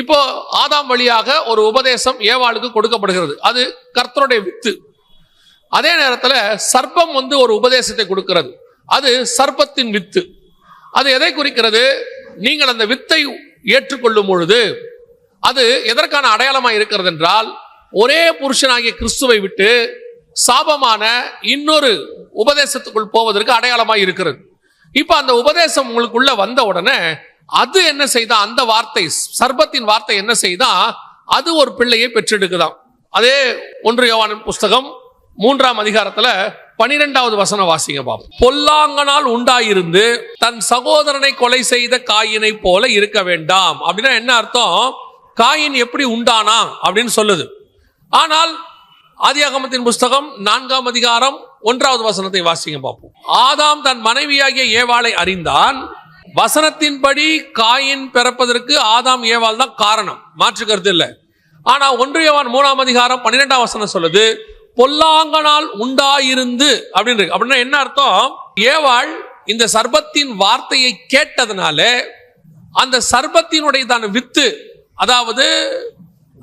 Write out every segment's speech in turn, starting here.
இப்போ ஆதாம் வழியாக ஒரு உபதேசம் ஏவாளுக்கு கொடுக்கப்படுகிறது. அது கர்த்தருடைய வித்து. அதே நேரத்தில் சர்ப்பம் வந்து ஒரு உபதேசத்தை கொடுக்கிறது. அது சர்ப்பத்தின் வித்து. அது எதை குறிக்கிறது? நீங்கள் அந்த வித்தை ஏற்றுக்கொள்ளும் பொழுது அது எதற்கான அடையாளமாக இருக்கிறது என்றால் ஒரே புருஷனாகிய கிறிஸ்துவை விட்டு சாபமான இன்னொரு உபதேசத்துக்குள் போவதற்கு அடையாளமாக இருக்கிறது. இப்போ அந்த உபதேசம் உங்களுக்குள்ள வந்த உடனே அது என்ன செய்தா? அந்த வார்த்தை சர்பத்தின் வார்த்தை என்ன செய்தா? அது ஒரு பிள்ளையை பெற்றெடுக்குதான் அதே ஒன்று யோவானின் புஸ்தகம் மூன்றாம் அதிகாரத்துல பனிரெண்டாவது வசனம் வாசிங்க பாப்போம். பொல்லாங்கனால் உண்டாயிருந்து தன் சகோதரனை கொலை செய்த காயினை போல இருக்க வேண்டாம். அப்படின்னா என்ன அர்த்தம்? காயின் எப்படி உண்டானா? அப்படின்னு சொல்லுது. ஆனால் ஆதியாகமத்தின் புஸ்தகம் நான்காம் அதிகாரம் ஒன்றாவது வசனத்தை வாசிங்க பார்ப்போம் ஆதாம் தன் மனைவியாகிய ஏவாளை அறிந்தான். வசனத்தின்படி காயின் பிறப்பதற்கு ஆதாம் ஏவாள் தான் காரணம். மாற்று கருத்து இல்லை. ஆனா ஒன்றியவான் மூணாம் அதிகாரம் பன்னிரெண்டாம் வசனம் சொல்லுது பொல்லாங்கனால் உண்டாயிருந்து அப்படின்னு இருக்கு அப்படின்னா என்ன அர்த்தம்? ஏவாள் இந்த சர்பத்தின் வார்த்தையை கேட்டதுனால அந்த சர்பத்தினுடையதான வித்து அதாவது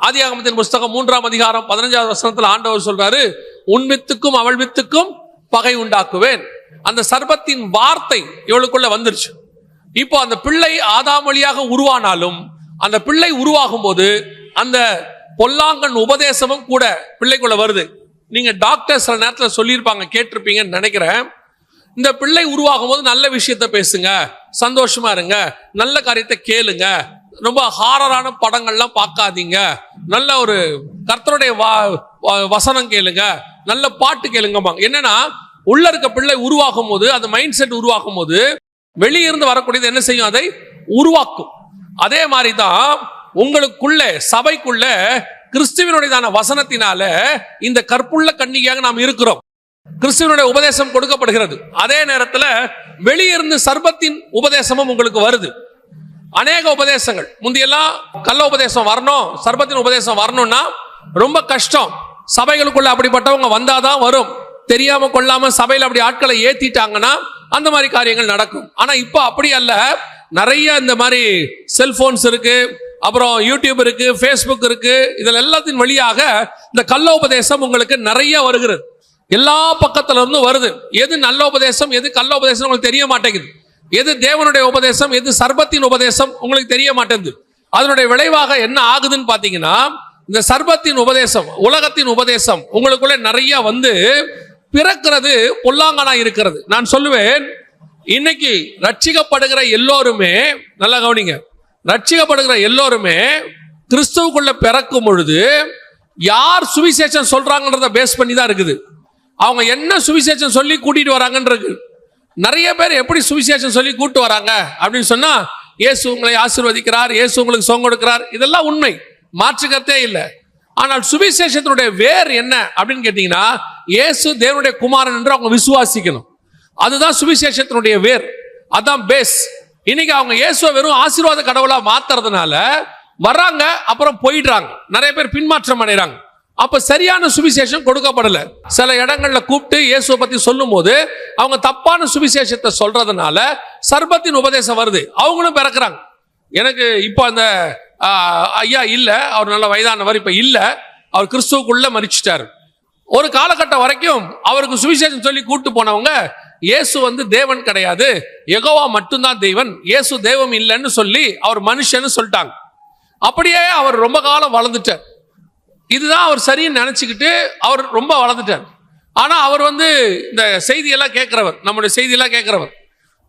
ஆதியாகமத்தின் புஸ்தகம் மூன்றாம் அதிகாரம் பதினஞ்சாவது வசனத்தில் ஆண்டவர் சொல்றாரு உன் வித்துக்கும் அவள் வித்துக்கும் பகை உண்டாக்குவேன். அந்த சர்பத்தின் வார்த்தை இவளுக்குள்ள வந்துருச்சு. இப்போ அந்த பிள்ளை ஆதாம் வழியாக உருவானாலும் அந்த பிள்ளை உருவாகும் போது அந்த பொல்லாங்கன் உபதேசமும் கூட பிள்ளைக்குள்ள வருது. நீங்க டாக்டர் சில நேரத்தில் சொல்லியிருப்பாங்க கேட்டிருப்பீங்கன்னு நினைக்கிறேன். இந்த பிள்ளை உருவாகும் போது நல்ல விஷயத்த பேசுங்க சந்தோஷமா இருங்க நல்ல காரியத்தை கேளுங்க ரொம்ப ஹாரரான படங்கள்லாம் பார்க்காதீங்க நல்ல ஒரு கர்த்தருடைய வா- வ- வசனம் கேளுங்க நல்ல பாட்டு கேளுங்கம்பாங்க. என்னன்னா உள்ள இருக்க பிள்ளை உருவாகும் போது அந்த மைண்ட் செட் உருவாகும் போது வெளியிருந்து வரக்கூடியது என்ன செய்யும்? அதை உருவாக்கும். அதே மாதிரி தான் உங்களுக்குள்ள சபைக்குள்ள கிறிஸ்துவனுடையதான வசனத்தினால இந்த கற்புள்ள கன்னிகையாக நாம் இருக்கிறோம். கிறிஸ்துவனுடைய உபதேசம் கொடுக்கப்படுகிறது. அதே நேரத்தில் வெளியிருந்து சர்பத்தின் உபதேசமும் உங்களுக்கு வருது. அநேக உபதேசங்கள். முந்தியெல்லாம் கள்ள உபதேசம் வரணும் சர்பத்தின் உபதேசம் வரணும்னா ரொம்ப கஷ்டம். சபைகளுக்குள்ள அப்படிப்பட்டவங்க வந்தாதான் வரும். தெரியாம கொள்ளாம சபையில் அப்படி ஆட்களை ஏத்திட்டாங்கன்னா அந்த மாதிரி காரியங்கள் நடக்கும். ஆனால் இப்போ அப்படி அல்ல. நிறைய இந்த மாதிரி செல்போன்ஸ் இருக்கு. அப்புறம் யூடியூப் இருக்கு ஃபேஸ்புக் இருக்கு. இதில் எல்லாத்தின் வழியாக இந்த கள்ள உபதேசம் உங்களுக்கு நிறைய வருகிறது. எல்லா பக்கத்துல இருந்து வருது. எது நல்ல உபதேசம் எது கள்ள உபதேசம் உங்களுக்கு தெரிய மாட்டேங்குது. எது தேவனுடைய உபதேசம் எது சர்பத்தின் உபதேசம் உங்களுக்கு தெரிய மாட்டேங்குது. அதனுடைய விளைவாக என்ன ஆகுதுன்னு பார்த்தீங்கன்னா இந்த சர்பத்தின் உபதேசம் உலகத்தின் உபதேசம் உங்களுக்குள்ள நிறைய வந்து பிறக்கிறது பொல்லாங்கனா இருக்கிறது. நான் சொல்லுவேன் இன்னைக்கு ரட்சிக்கப்படுகிற எல்லோருமே நல்லா கவனிங்க. ரட்சிக்கப்படுகிற எல்லோருமே கிறிஸ்துவுக்குள்ள பிறக்கும் பொழுது யார் சுவிசேஷம் சொல்றாங்கன்றத பேஸ் பண்ணி தான் இருக்குது. அவங்க என்ன சுவிசேஷம் சொல்லி கூட்டிட்டு வராங்கன்றது நிறைய பேர் எப்படி சுவிசேஷம் சொல்லி கூட்டு வராங்க? அப்படின்னு சொன்னா இயேசு உங்களை ஆசிர்வதிக்கிறார் இயேசு உங்களுக்கு சோங்க கொடுக்கிறார். இதெல்லாம் உண்மை. மாற்றுக்கத்தே இல்லை. ஆனால் சுவிசேஷத்தினுடைய வேர் என்ன அப்படின்னு கேட்டீங்கன்னா இயேசு தேவனுடைய குமாரன் என்று அவங்க விசுவாசிக்கணும். அதுதான் சுவிசேஷத்தினுடைய வேர். அதான் பேஸ் இன்னைக்கு அவங்க இயேசுவை வெறும் ஆசீர்வாத கடவுளா மாத்துறதுனால வர்றாங்க அப்புறம் போயிடுறாங்க. நிறைய பேர் பின்மாற்றம் அடைறாங்க. அப்ப சரியான சுவிசேஷம் கொடுக்கப்படல. சில இடங்கள்ல கூப்பிட்டு இயேசுவை பத்தி சொல்லும் போது அவங்க தப்பான சுவிசேஷத்தை சொல்றதுனால சர்பத்தின் உபதேசம் வருது. அவங்களும் பிறக்கிறாங்க. எனக்கு இப்போ அந்த ஐயா இல்ல. அவர் நல்ல வயதானவர் இப்ப இல்ல. அவர் கிறிஸ்துவுக்குள்ள மறிச்சிட்டாரு ஒரு காலகட்டம் வரைக்கும் அவருக்கு சுவிசேஷம் சொல்லி கூட்டு போனவங்க இயேசு வந்து தேவன் கிடையாது. எகோவா மட்டும்தான் தெய்வன். இயேசு தெய்வம் இல்லைன்னு சொல்லி அவர் மனுஷன்னு சொல்லிட்டாங்க. அப்படியே அவர் ரொம்ப காலம் வளர்ந்துட்டார். இதுதான் அவர் சரின்னு நினச்சிக்கிட்டு அவர் ரொம்ப வளர்ந்துட்டார். ஆனால் அவர் வந்து இந்த செய்தியெல்லாம் கேட்குறவர் நம்முடைய செய்தியெல்லாம் கேட்குறவர்.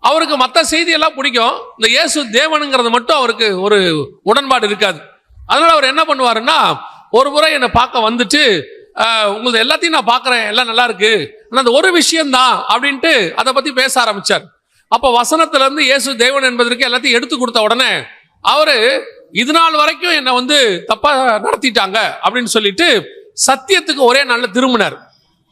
அவருக்கு மற்ற செய்தியெல்லாம் பிடிக்கும். இந்த இயேசு தேவனுங்கிறது மட்டும் அவருக்கு ஒரு உடன்பாடு இருக்காது. அதனால் அவர் என்ன பண்ணுவாருன்னா ஒரு முறை என்னை பார்க்க வந்துட்டு உங்களது எல்லாத்தையும் நான் பார்க்குறேன். எல்லாம் நல்லா இருக்கு. ஆனால் அந்த ஒரு விஷயம்தான் அப்படின்ட்டு அதை பற்றி பேச ஆரம்பிச்சார். அப்போ வசனத்திலேருந்து இயேசு தேவன் என்பதற்கு எல்லாத்தையும் எடுத்து கொடுத்த உடனே அவர் இது நாள் வரைக்கும் என்னை வந்து தப்பாக நடத்திட்டாங்க அப்படின்னு சொல்லிட்டு சத்தியத்துக்கு ஒரே நாளில் திரும்பினார்.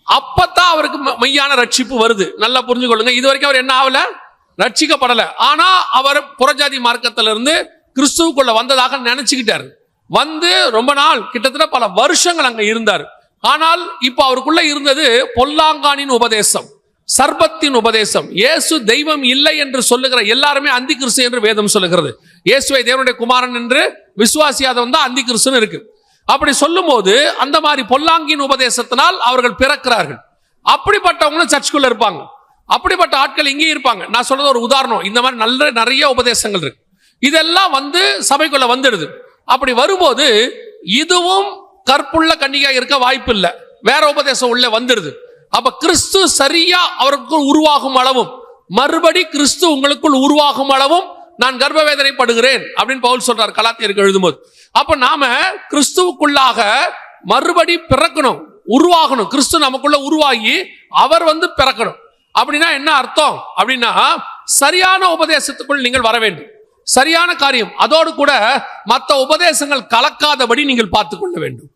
அப்பத்தான் அவருக்கு ம- மெய்யான ரட்சிப்பு வருது. நல்லா புரிஞ்சுக்கொள்ளுங்க இது வரைக்கும் அவர் என்ன ஆகல? ரட்சிக்கப்படல. ஆனா அவர் புறஜாதி மார்க்கத்திலிருந்து கிறிஸ்துவுக்குள்ள வந்ததாக நினைச்சுக்கிட்டாரு. வந்து ரொம்ப நாள் கிட்டத்தட்ட பல வருஷங்கள் அங்க இருந்தார். ஆனால் இப்போ அவருக்குள்ள இருந்தது பொல்லாங்கானின் உபதேசம் சர்பத்தின் உபதேசம். இயேசு தெய்வம் இல்லை என்று சொல்லுகிற எல்லாருமே அந்தி கிறிஸ்து என்று வேதம் சொல்லுகிறது. இயேசுவை தேவனுடைய குமாரன் என்று விசுவாசியாதவன் தான் அந்தி கிறிஸ்துன்னு இருக்கு. அப்படி சொல்லும்போது அந்த மாதிரி பொல்லாங்கின் உபதேசத்தினால் அவர்கள் பிறக்கிறார்கள். அப்படிப்பட்டவங்களும் சர்ச்சுக்குள்ள இருப்பாங்க. அப்படிப்பட்ட ஆட்கள் இங்கேயும் இருப்பாங்க. நான் சொல்றது ஒரு உதாரணம். இந்த மாதிரி நல்ல நிறைய உபதேசங்கள் இருக்கு. இதெல்லாம் வந்து சபைக்குள்ள வந்துடுது. அப்படி வரும்போது இதுவும் கற்புள்ள கன்னிகா இருக்க வாய்ப்பு இல்லை வேற உபதேசம் உள்ள வந்துடுது அப்ப கிறிஸ்து சரியா அவருக்குள் உருவாகும் அளவும் மறுபடி கிறிஸ்து உங்களுக்குள் உருவாகும் அளவும் நான் கர்ப்ப வேதனைப்படுகிறேன் அப்படின்னு பவுல் சொல்றார் கலாத்தியருக்கு எழுதும்போது. அப்ப நாம கிறிஸ்துவுக்குள்ளாக மறுபடி பிறக்கணும் உருவாகணும். கிறிஸ்து நமக்குள்ள உருவாகி அவர் வந்து பிறக்கணும். அப்படின்னா என்ன அர்த்தம்? அப்படின்னா சரியான உபதேசத்துக்குள் நீங்கள் வர வேண்டும். சரியான காரியம். அதோடு கூட மற்ற உபதேசங்கள் கலக்காதபடி நீங்கள் பார்த்து கொள்ள வேண்டும்.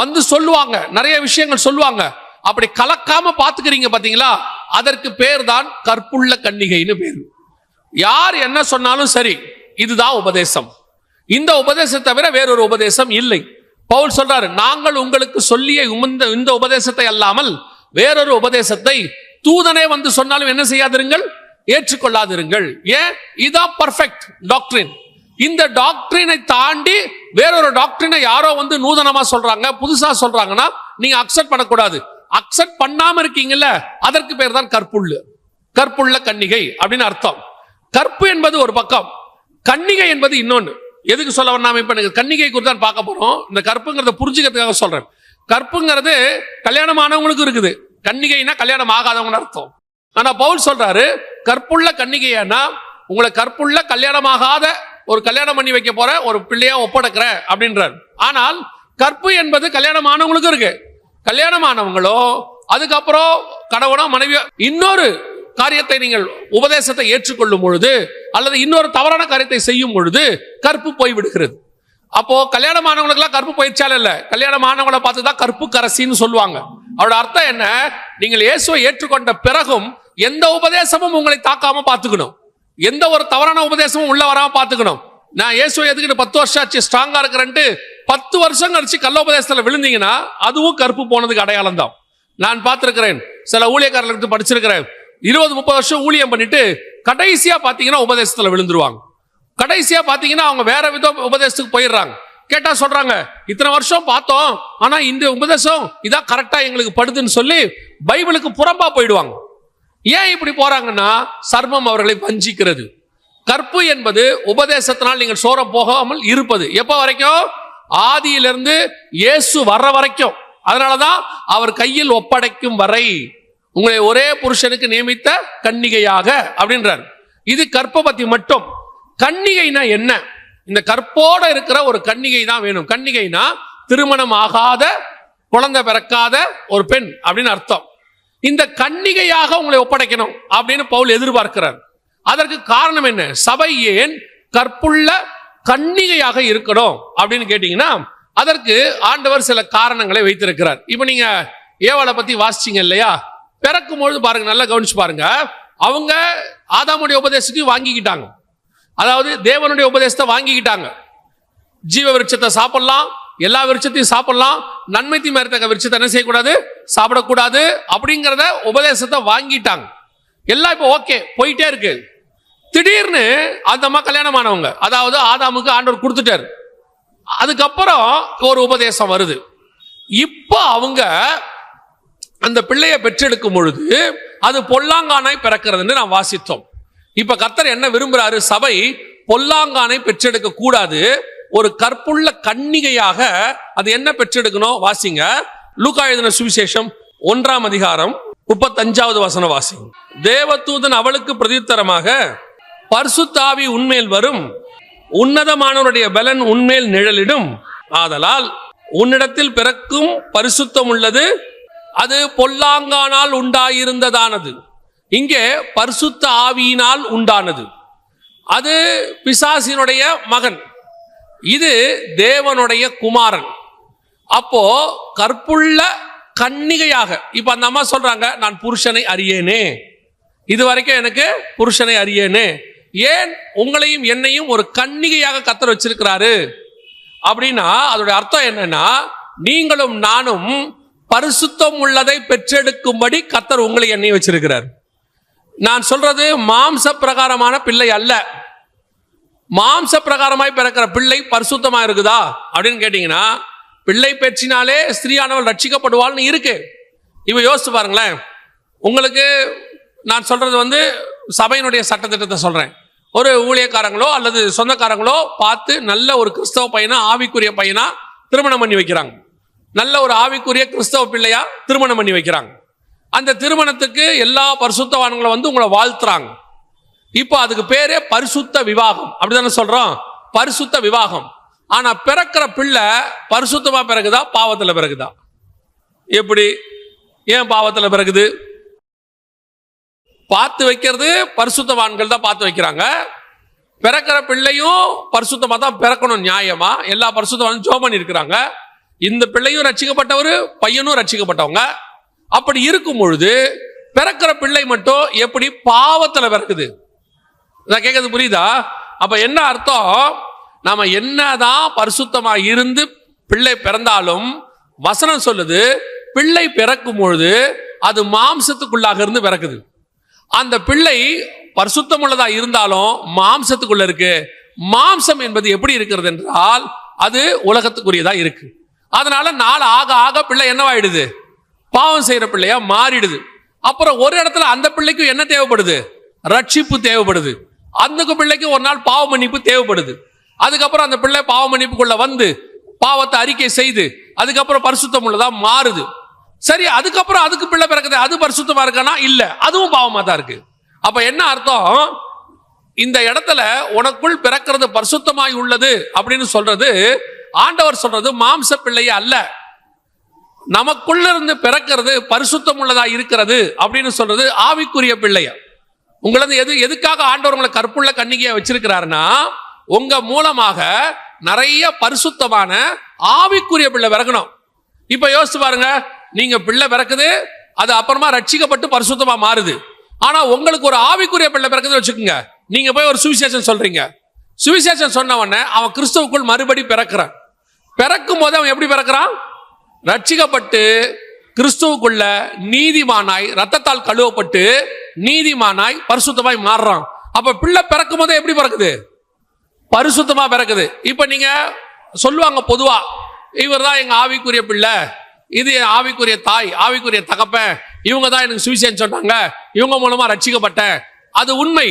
வந்து சொல்லுவாங்க. நிறைய விஷயங்கள் சொல்லுவாங்க. அப்படி கலக்காம பாத்துக்கிறீங்க பாத்தீங்களா அதற்கு பேர் தான் கற்புள்ள கன்னிகைன்னு பேர். யார் என்ன சொன்னாலும் சரி இதுதான் உபதேசம். இந்த உபதேசத்தை தவிர வேறொரு உபதேசம் இல்லை. பவுல் சொல்றாரு நாங்கள் உங்களுக்கு சொல்லிய இந்த இந்த உபதேசத்தை அல்லாமல் வேறொரு உபதேசத்தை தூதனே வந்து சொன்னாலும் என்ன செய்யாதிருங்கள்? ஏற்றுக்கொள்ளாதிருங்கள். ஏன்? இதான் பர்ஃபெக்ட் டாக்டரின் இந்த டாக்டரினை தாண்டி வேறொரு டாக்டரினை யாரோ வந்து நூதனமா சொல்றாங்க புதுசா சொல்றாங்கன்னா நீங்க அக்செப்ட் பண்ணக்கூடாது. அக்செப்ட் பண்ணாம இருக்கீங்கல்ல அதற்கு பேர் தான் கற்புள்ளு. கற்புள்ள கன்னிகை அப்படின்னு அர்த்தம். கற்பு என்பது ஒரு பக்கம் கன்னிகை என்பது இன்னொன்னு. எதுக்கு சொல்ல வரணும் இப்ப எனக்கு கன்னிகை குறித்து தான் பார்க்க போறோம். இந்த கற்புங்கிறத புரிஞ்சுக்கிறதுக்காக சொல்றேன். கற்புங்கிறது கல்யாணம் ஆனவங்களுக்கும் இருக்குது. கன்னிகைனா கல்யாணம் ஆகாதவங்கன்னு அர்த்தம். ஆனா பவுல் சொல்றாரு கற்புள்ள கன்னிகையானா உங்களை கற்புள்ள கல்யாணமாகாத ஒரு கல்யாணம் பண்ணி வைக்க போற ஒரு பிள்ளையா ஒப்படைக்கிற அப்படின்றார். ஆனால் கற்பு என்பது கல்யாணம் ஆனவங்களுக்கும் இருக்கு. கல்யாணம் ஆனவங்களோ அதுக்கப்புறம் கணவனோ மனைவியோ இன்னொரு காரியத்தை நீங்கள் உபதேசத்தை ஏற்றுக்கொள்ளும் பொழுது அல்லது இன்னொரு தவறான காரியத்தை செய்யும் பொழுது கற்பு போய் விடுகிறது அப்போ கல்யாணம் ஆனவங்களுக்குலாம் கற்பு பயிற்சியால இல்லை. கல்யாணம் ஆனவங்களை பார்த்து தான் கற்பு கரசின்னு சொல்லுவாங்க. அவரோட அர்த்தம் என்ன? நீங்கள் இயேசுவை ஏற்றுக்கொண்ட பிறகும் எந்த உபதேசமும் உங்களை தாக்காம பார்த்துக்கணும். எந்த ஒரு தவறான உபதேசமும் உள்ள வராம பார்த்துக்கணும். நான் இயேசுவை எதுக்கிட்டு பத்து வருஷம் ஆச்சு ஸ்ட்ராங்கா இருக்கிறேன்ட்டு பத்து வருஷம் கழிச்சு கள்ள உபதேசத்துல விழுந்தீங்கன்னா அதுவும் கருப்பு போனதுக்கு அடையாளம் தான். நான் பார்த்திருக்கிறேன் சில ஊழியக்காரர்களுக்கு படிச்சிருக்கிறேன். இருபது முப்பது வருஷம் ஊழியம் பண்ணிட்டு கடைசியா பாத்தீங்கன்னா உபதேசத்துல விழுந்துருவாங்க. கடைசியா பாத்தீங்கன்னா அவங்க வேற வித உபதேசத்துக்கு போயிடுறாங்க. கேட்டா சொல்றாங்க இத்தனை வருஷம் பார்த்தோம் ஆனா இந்த உபதேசம் இதான் கரெக்டா எங்களுக்கு படுதுன்னு சொல்லி பைபிளுக்கு புறம்பா போயிடுவாங்க. ஏன் இப்படி போறாங்கன்னா சர்மம் அவர்களை வஞ்சிக்கிறது. கற்பு என்பது உபதேசத்தினால் நீங்கள் சோரம் போகாமல் இருப்பது. எப்போ வரைக்கும்? ஆதியிலிருந்து இயேசு வர்ற வரைக்கும். அதனாலதான் அவர் கையில் ஒப்படைக்கும் வரை. உங்களை ஒரே புருஷனுக்கு நியமித்த கன்னிகையாக அப்படின்றார். இது கற்பை பத்தி மட்டும். கன்னிகைனா என்ன? இந்த கற்போட இருக்கிற ஒரு கன்னிகை தான் வேணும். கன்னிகைனா திருமணம் ஆகாத குழந்தை பிறக்காத ஒரு பெண் அப்படின்னு அர்த்தம். இந்த கன்னிகையாக உங்களை ஒப்படைக்கணும் அப்படின்னு பவுல் எதிர்பார்க்கிறார். அதற்கு காரணம் என்ன? சபை ஏன் கற்புள்ள கன்னிகையாக இருக்கணும் அப்படின்னு கேட்டீங்கன்னா அதற்கு ஆண்டவர் சில காரணங்களை வைத்திருக்கிறார். இப்போ நீங்க ஏவாளை பத்தி வாசிச்சீங்க இல்லையா? பிறக்கும் பொழுது பாருங்க நல்லா கவனிச்சு பாருங்க. அவங்க ஆதாமுடைய உபதேசத்தையும் வாங்கிக்கிட்டாங்க. அதாவது தேவனுடைய உபதேசத்தை வாங்கிக்கிட்டாங்க. ஜீவ விருட்சத்தை சாப்பிடலாம் எல்லா விருட்சத்தையும் சாப்பிடலாம். நன்மை தீமை இருக்க விருட்சத்தை என்ன செய்யக்கூடாது? சாப்பிடக்கூடாது. அப்படிங்கிறத உபதேசத்தை வாங்கிட்டாங்க. எல்லாம் இப்போ ஓகே போயிட்டே இருக்கு. திடீர்னு அந்த அம்மா கல்யாணம் ஆனவங்க அதாவது ஆதாமுக்கு ஆண்டவர் கொடுத்துட்டாரு. அதுக்கப்புறம் ஒரு உபதேசம் வருது. இப்போ அவங்க அந்த பிள்ளையை பெற்றெடுக்கும் பொழுது அது பொல்லாங்கானாய் பிறக்கிறதுன்னு நான் வாசித்தோம். இப்ப கர்த்தர் என்ன விரும்புறாரு? சபை பொல்லாங்கானை பெற்றெடுக்க கூடாது ஒரு கற்புள்ள கன்னிகையாக அது என்ன பெற்றெடுக்கணும்? வாசிங்க. லூகா எழுதின சுவிசேஷம் ஒன்றாம் அதிகாரம் முப்பத்தஞ்சாவது வசன வாசி தேவதூதன் அவளுக்கு பிரதித்தரமாக பரிசுத்தாவி உன்மேல் வரும். உன்னதமானவருடைய பலன் உன்மேல் நிழலிடும். ஆதலால் உன்னிடத்தில் பிறக்கும் பரிசுத்தம் உள்ளது. அது பொல்லாங்கானால் உண்டாயிருந்ததானது. இங்கே பரிசுத்த ஆவியினால் உண்டானது. அது பிசாசினுடைய மகன். இது தேவனுடைய குமாரன். அப்போ கற்புள்ள கன்னிகையாக இப்ப அந்த அம்மா சொல்றாங்க நான் புருஷனை அறியேனே. இது வரைக்கும் எனக்கு புருஷனை அறியேனே. ஏன்? உங்களையும் என்னையும் ஒரு கன்னிகையாக கத்தர் வச்சிருக்கிறாரு. அப்படின்னா அதோட அர்த்தம் என்னன்னா நீங்களும் நானும் பரிசுத்தம் உள்ளதை பெற்றெடுக்கும்படி கத்தர் உங்களை என்னையும் வச்சிருக்கிறார். நான் சொல்றது மாம்ச பிரகாரமான பிள்ளை அல்ல. மாம்ச பிரகாரமாய் பிறக்கிற பிள்ளை பரிசுத்தமா இருக்குதா? அப்படின்னு கேட்டீங்கன்னா பிள்ளை பெற்றினாலே ஸ்திரீயானவள் ரட்சிக்கப்படுவாள்னு இருக்கு. இவ யோசிச்சு பாருங்களேன். உங்களுக்கு நான் சொல்றது வந்து சபையினுடைய சட்டத்திட்டத்தை சொல்றேன். ஒரு ஊழியக்காரங்களோ அல்லது சொந்தக்காரங்களோ பார்த்து நல்ல ஒரு கிறிஸ்தவ பையனா ஆவிக்குரிய பையனா திருமணம் பண்ணி வைக்கிறாங்க. நல்ல ஒரு ஆவிக்குரிய கிறிஸ்தவ பிள்ளையா திருமணம் பண்ணி வைக்கிறாங்க. அந்த திருமணத்துக்கு எல்லா பரிசுத்தவான்களும் வந்து உங்களை வாழ்த்துறாங்க. இப்போ அதுக்கு பேரே பரிசுத்த விவாகம். அப்படிதானே சொல்றோம்? பரிசுத்த விவாகம். ஆனா பிறக்கிற பிள்ளை பரிசுத்தமா பிறகுதா? பாவத்துல பிறகுதா? எப்படி? ஏன் பாவத்துல பிறகுது? பார்த்து வைக்கிறது பரிசுத்தவான்கள் தான் பார்த்து வைக்கிறாங்க. பிறக்கிற பிள்ளையும் பரிசுத்தமா தான் பிறக்கணும் நியாயமா? எல்லா பரிசுத்தவானும் ஜோ பண்ணி இருக்கிறாங்க. இந்த பிள்ளையும் ரச்சிக்கப்பட்டவர் பையனும் ரச்சிக்கப்பட்டவங்க அப்படி இருக்கும் பொழுது பிறக்கிற பிள்ளை மட்டும் எப்படி பாவத்துல பிறக்குது நான் கேட்கறது புரியுதா? அப்ப என்ன அர்த்தம்? நாம என்னதான் பரிசுத்தமா இருந்து பிள்ளை பிறந்தாலும் வசனம் சொல்லுது பிள்ளை பிறக்கும் பொழுது அது மாம்சத்துக்குள்ளாக இருந்து பிறக்குது. அந்த பிள்ளை பரிசுத்தம் உள்ளதா இருந்தாலும் மாம்சத்துக்குள்ள இருக்கு. மாம்சம் என்பது எப்படி இருக்கிறது என்றால் அது உலகத்துக்குரியதா இருக்கு. அதனால நாள் ஆக ஆக பிள்ளை என்னவாயிடுது? பாவம் செய்யற பிள்ளையா மாறிடுது. அப்புறம் ஒரு இடத்துல அந்த பிள்ளைக்கும் என்ன தேவைப்படுது? ரட்சிப்பு தேவைப்படுது. அந்த பிள்ளைக்கு ஒரு நாள் பாவ மன்னிப்பு தேவைப்படுது. அதுக்கப்புறம் அந்த பிள்ளை பாவ மன்னிப்புக்குள்ள வந்து பாவத்தை அறிக்கை செய்து அதுக்கப்புறம் பரிசுத்தம் உள்ளதா மாறுது. சரி அதுக்கப்புறம் அதுக்கு பிள்ளை பிறக்குது அது பரிசுத்தமா இருக்கானா? இல்ல. அதுவும் பாவமா தான் இருக்கு. அப்ப என்ன அர்த்தம்? இந்த இடத்துல உனக்குள் பிறக்கிறது பரிசுத்தமாய் உள்ளது அப்படின்னு சொல்றது ஆண்டவர் சொல்றது மாம்ச பிள்ளையே அல்ல. நமக்குள்ள இருந்து பிறக்கிறது பரிசுத்தம் உள்ளதா இருக்கிறது அப்படின்னு சொல்றது ஆவிக்குரிய பிள்ளைய? உங்களது எது எதுக்காக ஆண்டவர் உங்களை கற்புள்ள கண்ணிகையை வச்சிருக்கிறாருன்னா உங்க மூலமாக நிறைய பரிசுத்தமான ஆவிக்குரிய பிள்ளை பிறக்கணும் இப்ப யோசிச்சு பாருங்க நீங்க பிள்ளை பிறக்குது அது அப்புறமா ரட்சிக்கப்பட்டு பரிசுத்தமா மாறுது. ஆனா உங்களுக்கு ஒரு ஆவிக்குரிய பிள்ளை பிறக்குதுன்னு வச்சுக்கோங்க. நீங்க போய் ஒரு சுவிசேஷன் சொல்றீங்க. சுவிசேஷன் சொன்ன உடனே அவன் கிறிஸ்துவுக்குள் மறுபடி பிறக்கிறான். பிறக்கும் போது அவன் எப்படி பிறக்கிறான்? ரட்சிக்கப்பட்டு கிறிஸ்துவுக்குள்ள நீதிமானாய் ரத்தத்தால் கழுவப்பட்டு நீதிமானாய் பரிசுத்தமாய் மாறுறான். அப்ப பிள்ளை பிறக்கும் போதே எப்படி பிறக்குது? பரிசுத்தமா பிறக்குது. இப்ப நீங்க சொல்லுவாங்க பொதுவா இவர் தான் எங்க ஆவிக்குரிய பிள்ளை. இது என் ஆவிக்குரிய தாய் ஆவிக்குரிய தகப்பன். இவங்க தான் எனக்கு சுவிசேஷம் சொன்னாங்க. இவங்க மூலமா ரட்சிக்கப்பட்டேன். அது உண்மை.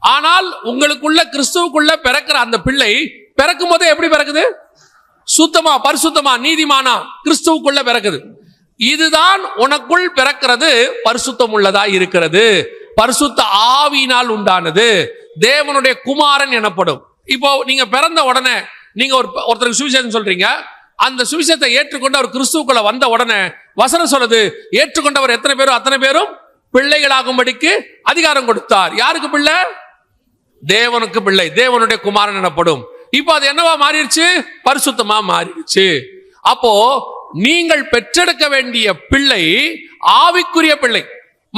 ஆனால் உங்களுக்குள்ள கிறிஸ்துவுக்குள்ள பிறக்கிற அந்த பிள்ளை பிறக்கும் போதே எப்படி பிறக்குது? சுத்தமா பரிசுத்தமா நீதிமானா கிறிஸ்துவுக்குள்ள பிறக்குது. இதுதான் உனக்குள் பிறக்கிறது பரிசுத்தம் உள்ளதா இருக்கிறது. பரிசுத்த ஆவியினால் உண்டானது. தேவனுடைய குமாரன் எனப்படும். இப்போ நீங்க பிறந்த உடனே நீங்க ஒரு ஒருத்தருக்கு சுவிசேஷம் சொல்றீங்க. அந்த சுவிசேஷத்தை ஏற்றுக்கொண்டு அவர் கிறிஸ்துக்குள்ள வந்த உடனே வசனம் சொல்லுது ஏற்றுக்கொண்டவர் எத்தனை பேரும் அத்தனை பேரும் பிள்ளைகளாகும்படிக்கு அதிகாரம் கொடுத்தார். யாருக்கு பிள்ளை? தேவனுக்கு பிள்ளை. தேவனுடைய குமாரன் எனப்படும். இப்போ அது என்னவா மாறிடுச்சு? பரிசுத்தமா மாறிடுச்சு. அப்போ நீங்கள் பெற்றெடுக்க வேண்டிய பிள்ளை ஆவிக்குரிய பிள்ளை.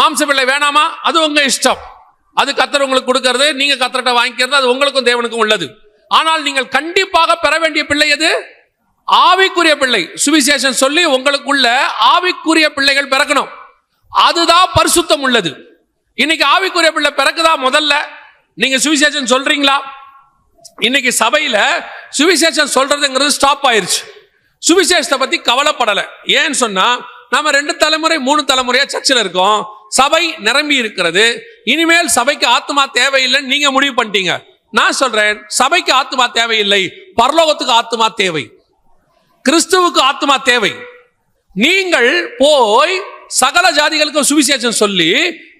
மாம்ச பிள்ளை வேணாமா? அது உங்க இஷ்டம். அது கத்தர் உங்களுக்கு கொடுக்கறது நீங்க கத்தர்கிட்ட வாங்கிக்கிறது அது உங்களுக்கும் தேவனுக்கும் உள்ளது. ஆனால் நீங்கள் கண்டிப்பாக பெற வேண்டிய பிள்ளை எது? ஆவிக்குரிய பிள்ளை. சுவிசேஷம் சொல்லி உங்களுக்குள்ள ஆவிக்குரிய பிள்ளைகள் பிறக்கணும். அதுதான் பரிசுத்தம் உள்ளது. இன்னைக்கு ஆவிக்குரிய பிள்ளை பிறக்குதா முதல்ல? நீங்க சுவிசேஷம் சொல்றீங்களா? இன்னைக்கு சபையில சுவிசேஷம் சொல்றதுங்கிறது ஸ்டாப் ஆயிருச்சு. சுவிசேஷத்தை பத்தி கவலைப்படல. ஏன்னு சொன்னா நம்ம ரெண்டு தலைமுறை மூணு தலைமுறையா சர்ச்சில் இருக்கோம். சபை நிரம்பி இருக்கிறது. இனிமேல் சபைக்கு ஆத்மா தேவையில்லைன்னு நீங்க முடிவு பண்ணிட்டீங்க. நான் சொல்றேன் சபைக்கு ஆத்மா தேவையில்லை. பரலோகத்துக்கு ஆத்மா தேவை. கிறிஸ்துவுக்கு ஆத்மா தேவை. நீங்கள் போய் சகல ஜாதிகளுக்கும் சுவிசேஷம் சொல்லி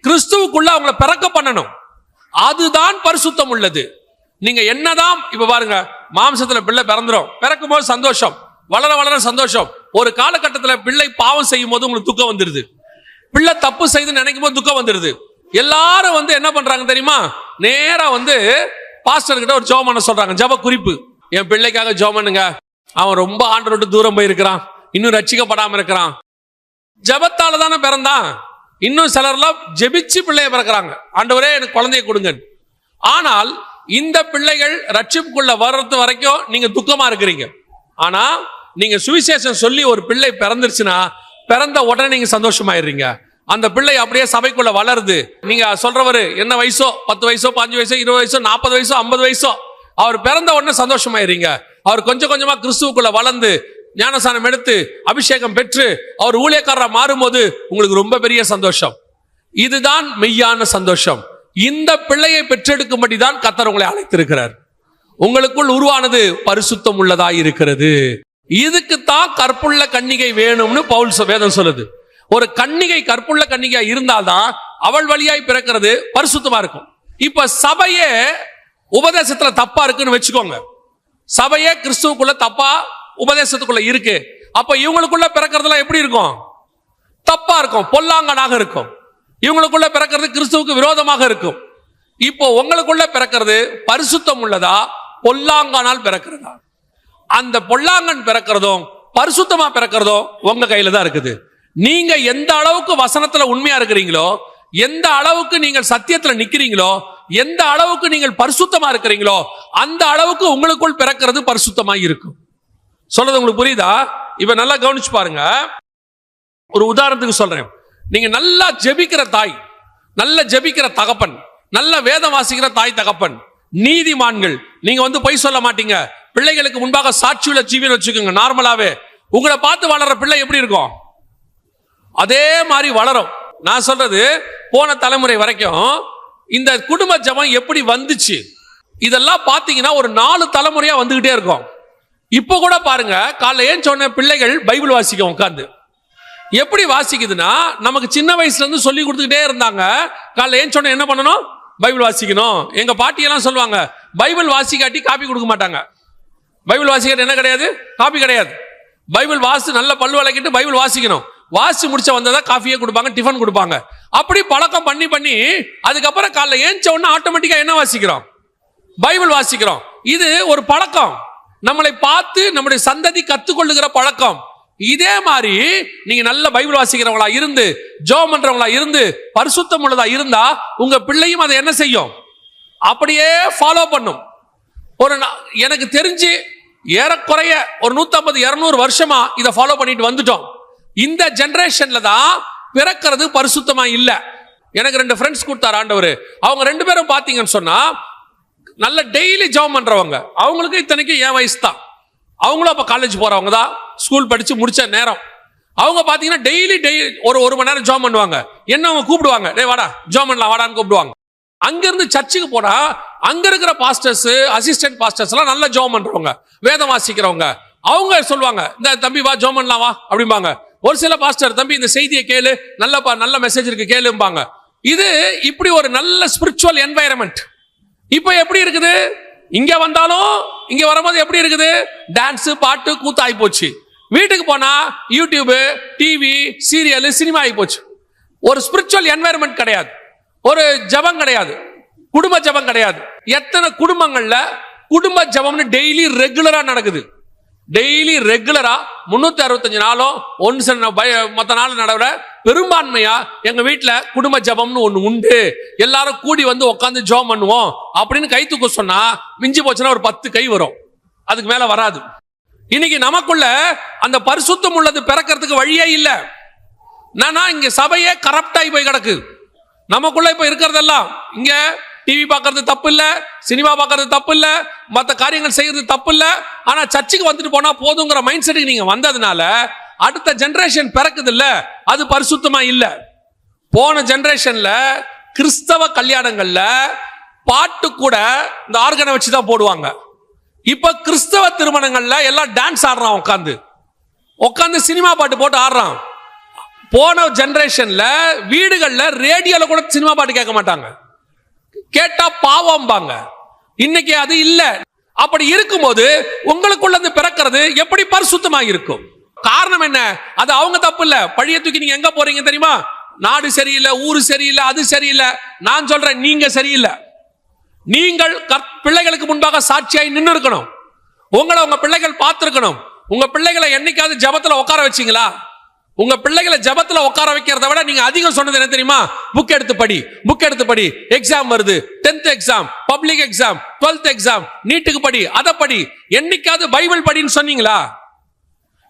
கிறிஸ்துவுக்குள்ள அவங்கள பிறக்க பண்ணணும். அதுதான் பரிசுத்தம் உள்ளது. நீங்க என்னதான் இப்ப பாருங்க மாம்சத்துல பிள்ளை பிறந்துரும். பிறக்கும் போது சந்தோஷம். வளர வளர சந்தோஷம். ஒரு காலகட்டத்தில் பிள்ளை பாவம் செய்யும் போது உங்களுக்கு துக்கம் வந்துடுது பிள்ளை தப்பு செய்து நினைக்கும் போது துக்கம் வந்துடுது எல்லாரும் வந்து என்ன பண்றாங்க தெரியுமா? நேரா வந்து பாஸ்டர் கிட்ட ஒரு ஜோம் பண்ண சொல்றாங்க. ஜப குறிப்பு. என் பிள்ளைக்காக ஜோம் பண்ணுங்க அவன் ரொம்ப ஆண்டு விட்டு தூரம் போயிருக்கிறான். இன்னும் ரட்சிக்கப்படாம இருக்கிறான். ஜபத்தால தானே பிறந்தான். இன்னும் சிலர்லாம் ஜெபிச்சு பிள்ளைய பிறக்கிறாங்க. ஆண்டவரே எனக்கு குழந்தைய கொடுங்க ஆனால் இந்த பிள்ளைகள் ரட்சிப்புக்குள்ள வர்றது வரைக்கும் நீங்க துக்கமா இருக்கிறீங்க. ஆனா நீங்க சுவிசேஷம் சொல்லி ஒரு பிள்ளை பிறந்துருச்சுன்னா பிறந்த உடனே நீங்க சந்தோஷமாயிடுறீங்க. அந்த பிள்ளை அப்படியே சபைக்குள்ள வளருது. நீங்க சொல்றவரு என்ன வயசோ? பத்து வயசோ பாஞ்சு வயசோ இருபது வயசோ நாற்பது வயசோ ஐம்பது வயசோ? அவர் பிறந்த உடனே சந்தோஷமாயிருங்க அவர் கொஞ்சம் கொஞ்சமா கிறிஸ்துவுக்குள்ள வளர்ந்து ஞானசானம் எடுத்து அபிஷேகம் பெற்று அவர் ஊழியக்காரராக மாறும்போது உங்களுக்கு ரொம்ப பெரிய சந்தோஷம். இதுதான் மெய்யான சந்தோஷம். இந்த பிள்ளையை பெற்றெடுக்கும்படி தான் கத்தர் உங்களை அழைத்திருக்கிறார். உங்களுக்குள் உருவானது பரிசுத்தம் உள்ளதாய் இருக்கிறது. இதுக்கு தான் கற்புள்ள கன்னிகை வேணும்னு பவுல் வேதம் சொல்லுது. ஒரு கன்னிகை கற்புள்ள கன்னிகை இருந்தால்தான் அவள் வழியாய் பிறக்கிறது பரிசுத்தமா இருக்கும். இப்ப சபையே உபதேசத்துல தப்பா இருக்குன்னு வச்சுக்கோங்க. சபையே கிறிஸ்துவுக்குள்ள தப்பா உபதேசத்துக்குள்ள இருக்கு. அப்ப இவங்களுக்குள்ள பிறக்கிறதுலாம் எப்படி இருக்கும்? தப்பா இருக்கும் பொல்லாங்கனாக இருக்கும். இவங்களுக்குள்ள பிறக்கிறது கிறிஸ்துவுக்கு விரோதமாக இருக்கும். இப்போ உங்களுக்குள்ள பிறக்கிறது பரிசுத்தம் உள்ளதா? பொல்லாங்கானால் பிறக்கிறதா? அந்த பொல்லாங்கன் பிறக்கிறதும் பரிசுத்தமா பிறக்கிறதும் உங்க கையில தான் இருக்குது. நீங்க எந்த அளவுக்கு வசனத்துல உண்மையா இருக்கிறீங்களோ எந்த அளவுக்கு நீங்கள் சத்தியத்துல நிக்கிறீங்களோ எந்த அளவுக்கு நீங்கள் பரிசுத்தமா இருக்கிறீங்களோ அந்த அளவுக்கு உங்களுக்குள் பிறக்கிறது பரிசுத்தமா இருக்கும். சொல்றது உங்களுக்கு புரியுதா? இப்ப நல்லா கவனிச்சு பாருங்க. ஒரு உதாரணத்துக்கு சொல்றேன். நீங்க நல்லா ஜெபிக்கிற தாய் நல்ல ஜெபிக்கிற தகப்பன் நல்ல வேதம் வாசிக்கிற தாய் தகப்பன் நீதிமான்கள் நீங்க வந்து பொய் சொல்ல மாட்டீங்க. பிள்ளைகளுக்கு முன்பாக சாட்சியுள்ள ஜீவன் வச்சுக்கோங்க நார்மலாவே. உங்களை பார்த்து வளர்ற பிள்ளை எப்படி இருக்கும்? அதே மாதிரி வளரும். நான் சொல்றது போன தலைமுறை வரைக்கும் இந்த குடும்ப ஜபம் எப்படி வந்துச்சு? இதெல்லாம் பார்த்தீங்கன்னா ஒரு நாலு தலைமுறையா வந்துகிட்டே இருக்கும். இப்போ கூட பாருங்க காலைல ஏன் சொன்ன பிள்ளைகள் பைபிள் வாசிக்கும் உட்காந்து எப்படி வாசிக்குதுன்னா நமக்கு சின்ன வயசுல இருந்து சொல்லி கொடுத்துக்கிட்டே இருந்தாங்க. காலைல ஏன் சொன்ன என்ன பண்ணணும்? பைபிள் வாசிக்கணும். எங்க பாட்டியெல்லாம் சொல்லுவாங்க பைபிள் வாசிக்காட்டி காப்பி கொடுக்க மாட்டாங்க. பைபிள் வாசிக்கிறது என்ன கிடையாது? காப்பி கிடையாது. பைபிள் வாசி நல்ல பல்லு விளக்கிட்டு பைபிள் வாசிக்கணும். வாசி முடிச்ச வந்ததா காஃபியே கொடுப்பாங்க டிஃபன் கொடுப்பாங்க. அப்படி பழக்கம் பண்ணி பண்ணி அதுக்கப்புறம் காலைல ஏஞ்ச உடனே ஆட்டோமேட்டிக்கா என்ன வாசிக்கிறோம்? பைபிள் வாசிக்கிறோம். இது ஒரு பழக்கம். நம்மளை பார்த்து நம்முடைய சந்ததி கத்துக்கொள்ளுகிற பழக்கம். இதே மாதிரி நீங்க நல்ல பைபிள் வாசிக்கிறவங்களா இருந்து ஜோம் பண்றவங்களா இருந்து பரிசுத்தம் உள்ளதா இருந்தா உங்க பிள்ளையும் அதை என்ன செய்யும்? அப்படியே ஃபாலோ பண்ணும். ஒரு எனக்கு தெரிஞ்சு ஏறக்குறைய ஒரு 150 இருநூறு வருஷமா இதை ஃபாலோ பண்ணிட்டு வந்துட்டோம். இந்த ஜென்ரேஷன்ல தான் பிறக்கிறது பரிசுத்தமா இல்ல. எனக்கு ரெண்டு ஃப்ரெண்ட்ஸ் கொடுத்தாரு ஆண்டவர். அவங்க ரெண்டு பேரும் பாத்தீங்கன்னு சொன்னா நல்ல டெய்லி ஜாப் பண்றவங்க. அவங்களுக்கு இத்தனைக்கும் என் வயசு தான். அவங்களும் அப்ப காலேஜ் போறவங்க தான். ஸ்கூல் படித்து முடித்த நேரம். அவங்க பார்த்தீங்கன்னா டெய்லி டெய்லி ஒரு ஒரு மணி நேரம் ஜாம் பண்ணுவாங்க. என்ன அவங்க கூப்பிடுவாங்க? டே வாடா ஜாம் பண்ணலாம் வாடான்னு கூப்பிடுவாங்க. அங்கேருந்து சர்ச்சுக்கு போனால் அங்கே இருக்கிற பாஸ்டர்ஸ் அசிஸ்டன்ட் பாஸ்டர்ஸ்லாம் நல்லா நல்ல ஜோம் பண்றவங்க வேதம் வாசிக்கிறவங்க அவங்க சொல்லுவாங்க இந்த தம்பி வா ஜோம் பண்ணலாம் வா அப்படிம்பாங்க. ஒரு சில பாஸ்டர் தம்பி இந்த செய்தியை கேளு நல்ல பா- நல்ல மெசேஜ் இருக்கு கேளும்பாங்க. இது இப்படி ஒரு நல்ல ஸ்பிரிச்சுவல் என்வைரன்மெண்ட் இப்போ எப்படி இருக்குது? இங்க வந்தாலும் இங்க வரும்போது எப்படி இருக்குது? டான்ஸ் பாட்டு கூத்து ஆகி போச்சு. வீட்டுக்கு போனா யூடியூபு டிவி சீரியல் சினிமா ஆகி போச்சு. ஒரு ஸ்பிரிச்சுவல் என்வாயர்மெண்ட் கிடையாது. ஒரு ஜபம் கிடையாது. குடும்ப ஜபம் கிடையாது. எத்தனை குடும்பங்கள்ல குடும்ப ஜபம்னு டெய்லி ரெகுலரா நடக்குது. டெய்லி ரெகுலரா முன்னூத்தி அறுபத்தஞ்சு நாளும் ஒன்று சில பய- மற்ற நாள் நடவிட பெரும்பான்மையா எங்க வீட்டுல குடும்ப ஜபம்னு ஒண்ணு உண்டு. எல்லாரும் கூடி வந்து உட்காந்து ஜெபம் பண்ணுவோம். அப்படின்னு கை தூக்க சொன்னா மிஞ்சி போச்சுன்னா ஒரு பத்து கை வரும். அதுக்கு மேல வராது. இன்னைக்கு நமக்குள்ள அந்த பரிசுத்தம் உள்ளது பிறக்கிறதுக்கு வழியே இல்லை. நானா இங்க சபையே கரப்டாகி போய் கிடக்கு. நமக்குள்ள இப்ப இருக்கிறதெல்லாம் இங்க டிவி பார்க்கறது தப்பு இல்ல சினிமா பார்க்கறது தப்பு இல்ல மற்ற காரியங்கள் செய்யறது தப்பு இல்ல ஆனா சர்ச்சுக்கு வந்துட்டு போனா போதுங்கிற மைண்ட் செட்டுக்கு நீங்க வந்ததுனால அடுத்த ஜென்ரேஷன் பிறக்குது இல்ல அது பரிசுத்தமா இல்ல. போன ஜென்ரேஷன்ல கிறிஸ்தவ கல்யாணங்கள்ல பாட்டு கூட இந்த ஆர்கனை வச்சு தான் போடுவாங்க. இப்ப கிறிஸ்தவ திருமணங்கள்ல எல்லாம் டான்ஸ் ஆடுறான் உட்காந்து உட்காந்து சினிமா பாட்டு போட்டு ஆடுறான். போன ஜென்ரேஷன்ல வீடுகள்ல ரேடியோல கூட சினிமா பாட்டு கேட்க மாட்டாங்க. கேட்டா பாவம்பாங்க. இன்னைக்கு அது இல்ல. அப்படி இருக்கும்போது உங்களுக்குள்ள இருந்து பிறக்கிறது எப்படி பரிசுத்தமா இருக்கும்? காரணம் என்ன? அது அவங்க தப்பு இல்ல. பழைய தூக்கி நீங்க எங்க போறீங்க தெரியுமா? நாடு சரியில்லை ஊரு சரியில்லை அது சரியில்லை. நான் சொல்றேன் நீங்க சரியில்லை. நீங்கள் கற்- பிள்ளைகளுக்கு முன்பாக சாட்சியாய் நின்று இருக்கணும் உங்களை உங்க பிள்ளைகள் பார்த்துருக்கணும். உங்க பிள்ளைகளை என்னைக்காவது ஜபத்துல உட்கார வச்சீங்களா? உங்க பிள்ளைகளை ஜபத்துல உட்கார வைக்கிறத விட நீங்க அதிகம் சொன்னது என்ன தெரியுமா? புக் எடுத்து படி புக் எடுத்து படி. எக்ஸாம் வருது. Tenth exam public exam twelfth exam நீட்டுக்கு படி அதை படி. என்னைக்காவது பைபிள் படின்னு சொன்னீங்களா?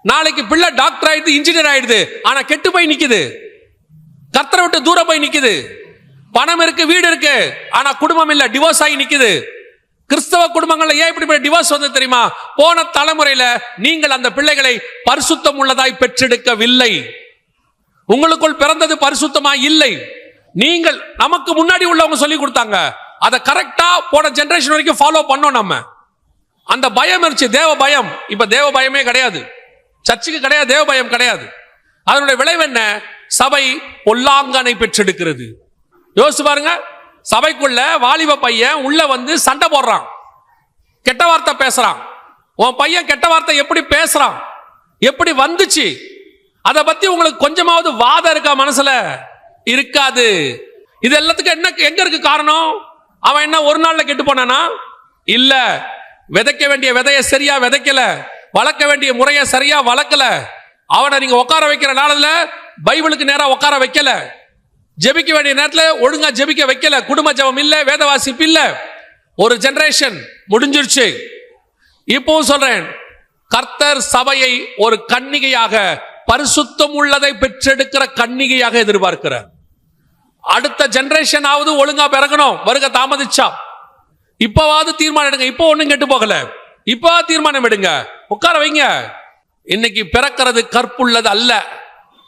நாளைக்கு பிள்ளை டாக்டர் ஆயிடுது இன்ஜினியர் ஆயிடுது. ஆனா கெட்டு போய் நிக்குது. கத்தரை விட்டு தூரம் போய் நிக்குது. பணம் இருக்கு வீடு இருக்கு ஆனா குடும்பம் இல்ல டிவோர்ஸ் ஆகி நிக்குது. கிறிஸ்தவ குடும்பங்கள்ல ஏன் இப்படி டிவோர்ஸ் வந்து தெரியுமா? போன தலைமுறையில நீங்கள் அந்த பிள்ளைகளை பரிசுத்தம் உள்ளதாய் பெற்றெடுக்கவில்லை. உங்களுக்குள் பிறந்தது பரிசுத்தமா இல்லை. நீங்கள் நமக்கு முன்னாடி உள்ளவங்க சொல்லி கொடுத்தாங்க. அதை கரெக்டா போன ஜென்ரேஷன் வரைக்கும் ஃபாலோ பண்ணோம் நம்ம. அந்த பயம் இருந்துச்சு தேவ பயம். இப்ப தேவ பயமே கிடையாது. சர்ச்சுக்கு கிடையாது தேவ பயம் கிடையாது. அதனுடைய விளைவு என்ன? சபை பொல்லாங்கனை பெற்றெடுக்கிறது. யோசிச்சு பாருங்க. சபைக்குள்ள வாலிப பையன் உள்ள வந்து சண்டை போடுறான். கெட்ட வார்த்தை பேசுறான். உன் பையன் கெட்ட வார்த்தை எப்படி பேசுறான்? எப்படி வந்துச்சு? அதை பத்தி உங்களுக்கு கொஞ்சமாவது வாதம் இருக்கா மனசுல? இருக்காது. இது எல்லாத்துக்கும் என்ன எங்க இருக்கு காரணம்? அவன் என்ன ஒரு நாள்ல கெட்டு போனானா? இல்ல. விதைக்க வேண்டிய விதைய சரியா விதைக்கல. வளர்க்க வேண்டிய முறைய சரியா வளர்க்கல. அவனை நீங்க உட்கார வைக்கிற நாளில் பைபிளுக்கு நேரம் உட்கார வைக்கல. ஜெபிக்க வேண்டிய நேரத்தில் ஒழுங்கா ஜெபிக்க வைக்கல. குடும்ப ஜபம் இல்லை வேத வாசிப்பு இல்லை. ஒரு ஜெனரேஷன் முடிஞ்சிருச்சு. இப்பவும் சொல்றேன் கர்த்தர் சபையை ஒரு கன்னிகையாக பரிசுத்தம் உள்ளதை பெற்றெடுக்கிற கன்னிகையாக எதிர்பார்க்கிறார். அடுத்த ஜெனரேஷன் ஆவது ஒழுங்கா பிறக்கணும். வருக தாமதிச்சா. இப்பவாவது தீர்மானம் எடுங்க. இப்போ ஒன்றும் கெட்டு போகல. இப்போ தீர்மானம் எடுங்க. உட்கார வைங்க. இன்னைக்கு பிறக்கிறது கற்புள்ளது அல்ல.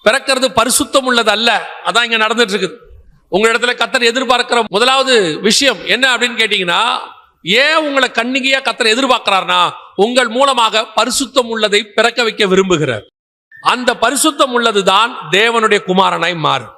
பிறக்கிறது பரிசுத்தம் உள்ளது அல்ல அதான் இங்க நடந்துட்டு இருக்குது உங்களிடத்துல கத்தர் எதிர்பார்க்கிற முதலாவது விஷயம் என்ன அப்படின்னு கேட்டீங்கன்னா ஏன் உங்களை கண்ணிகையா கத்தர் எதிர்பார்க்கிறார்னா உங்கள் மூலமாக பரிசுத்தம் உள்ளதை பிறக்க வைக்க விரும்புகிறார். அந்த பரிசுத்தம் உள்ளதுதான் தேவனுடைய குமாரனாய் மாறும்.